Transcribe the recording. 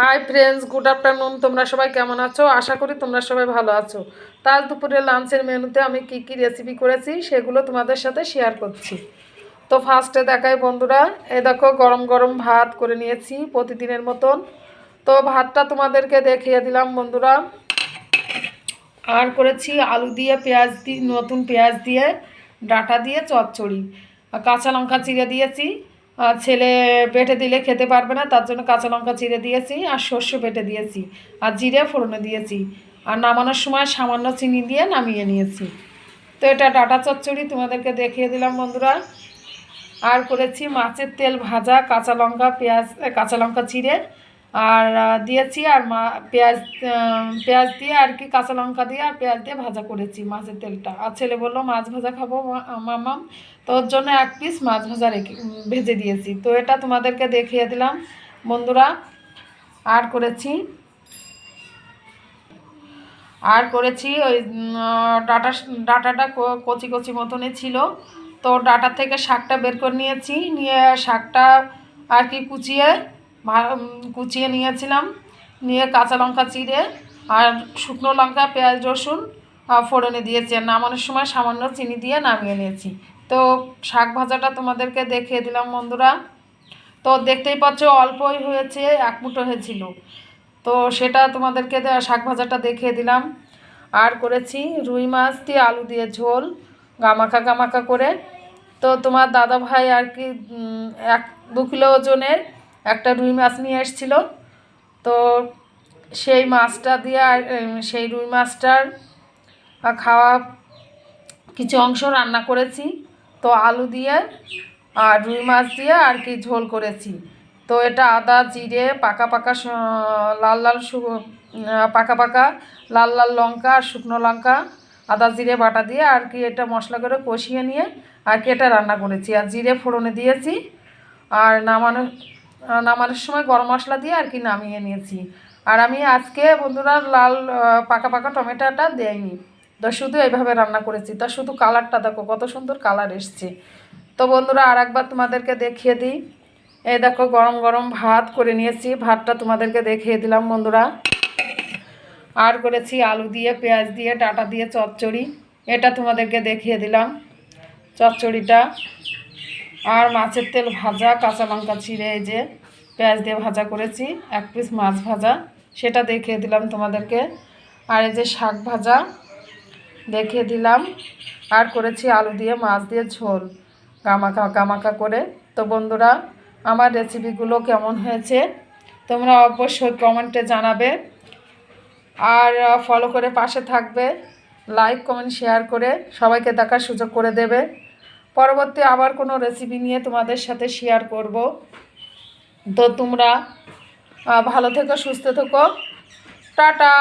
Hi friends good afternoon তোমরা সবাই কেমন আছো? আশা করি তোমরা সবাই ভালো আছো। তার দুপুরে লাঞ্চের মেনুতে আমি কি কি রেসিপি করেছি সেগুলো তোমাদের সাথে শেয়ার করছি। তো ফার্স্টে দেখাই বন্ধুরা, এ দেখো গরম গরম ভাত করে নিয়েছি প্রতিদিনের মতন। তো ভাতটা তোমাদেরকে দেখিয়ে দিলাম বন্ধুরা। আর করেছি আলু দিয়ে পেঁয়াজ দিয়ে নতুন পেঁয়াজ দিয়ে, ডাটা দিয়ে চচ্চড়ি। কাঁচা লঙ্কা চিড়ে দিয়েছি। ছেলে বেটে দিলে খেতে পারবে না, তার জন্য কাঁচা লঙ্কা চিড়ে দিয়েছি আর সর্ষে বেটে দিয়েছি আর জিরে ফোড়নে দিয়েছি। আর নামানোর সময় সামান্য চিনি দিয়ে নামিয়ে নিয়েছি। তো এটা ডাটা চচ্চড়ি, তোমাদেরকে দেখিয়ে দিলাম বন্ধুরা। আর করেছি মাছের তেল ভাজা, কাঁচা লঙ্কা, পেঁয়াজ কাঁচা লঙ্কা চিড়ে আর দিয়েছি আর মা, পেঁয়াজ পেঁয়াজ দিয়ে আর কি কাঁচা লঙ্কা দিয়ে আর পেঁয়াজ দিয়ে ভাজা করেছি মাছের তেলটা। আর ছেলে বলল, মাছ ভাজা খাব মামাম। তো ওর জন্য এক পিস মাছ ভাজা রেখে ভেজে দিয়েছি। তো এটা তোমাদেরকে দেখিয়ে দিলাম, বন্ধুরা। আর করেছি আর করেছি ওই ডাটা, ডাটাটা কচি কচি মতনই ছিল। তো ডাটা থেকে শাকটা বের করে নিয়েছি, নিয়ে শাকটা আর কি কুচিয়ে কুচিয়ে নিয়েছিলাম। নিয়ে কাঁচা লঙ্কা চিড়ে আর শুকনো লঙ্কা, পেঁয়াজ, রসুন ফোড়নে দিয়েছি। আর নামানোর সময় সামান্য চিনি দিয়ে নামিয়ে নিয়েছি। তো শাক ভাজাটা তোমাদেরকে দেখিয়ে দিলাম বন্ধুরা। তো দেখতেই পাচ্ছ অল্পই হয়েছে, এক মুঠো হয়েছিল। তো সেটা তোমাদেরকে শাক ভাজাটা দেখিয়ে দিলাম। আর করেছি রুই মাছ দিয়ে আলু দিয়ে ঝোল, গামাখা গামাখা করে। তো তোমার দাদা ভাই আর কি এক দু কিলো ওজনের একটা রুই মাছ নিয়ে এসেছিল। তো সেই মাছটা দিয়ে সেই রুই মাছটার খাওয়া কিছু অংশ রান্না করেছি। তো আলু দিয়ে আর রুই মাছ দিয়ে আর কি ঝোল করেছি। তো এটা আদা জিরে পাকা পাকা লাল লাল পাকা পাকা লাল লাল লঙ্কা আর শুকনো লঙ্কা আদা জিরে বাটা দিয়ে আর কি এটা মশলা করে কষিয়ে নিয়ে আর কি এটা রান্না করেছি। আর জিরে ফোড়নে দিয়েছি। আর নামানোর আহ, নামানোর সময় গরম মশলা দিয়ে আর কি নামিয়ে নিয়েছি। আর আমি আজকে বন্ধুরা লাল পাকা পাকা টমেটোটা দেয়নি। তো শুধু এইভাবে রান্না করেছি। তা শুধু কালারটা দেখো, কত সুন্দর কালার এসছে। তো বন্ধুরা আর একবার তোমাদেরকে দেখিয়ে দিই। এই দেখো, গরম গরম ভাত করে নিয়েছি। ভাতটা তোমাদেরকে দেখিয়ে দিলাম বন্ধুরা। আর করেছি আলু দিয়ে, পেঁয়াজ দিয়ে, ডাটা দিয়ে চচ্চড়ি। এটা তোমাদেরকে দেখিয়ে দিলাম। চচ্চড়িটা। আর মাছের তেল ভাজা, কাঁচা লঙ্কা ছিঁড়ে এই যে পেঁয়াজ দিয়ে ভাজা করেছি, এক পিস মাছ ভাজা, সেটা দেখিয়ে দিলাম তোমাদেরকে। আর এই যে শাক ভাজা দেখিয়ে দিলাম, আর করেছি আলু দিয়ে, মাছ দিয়ে ঝোল গামাকা গামাকা করে। তো বন্ধুরা, আমার রেসিপিগুলো কেমন হয়েছে, তোমরা অবশ্যই কমেন্টে জানাবে। আর ফলো করে পাশে থাকবে লাইক কমেন্ট শেয়ার করে সবাইকে দেখার সুযোগ করে দেবে। পরবর্তী আবার কোনো রেসিপি নিয়ে তোমাদের সাথে শেয়ার করব। তো তোমরা ভালো থেকো, সুস্থ থেকো। টাটা!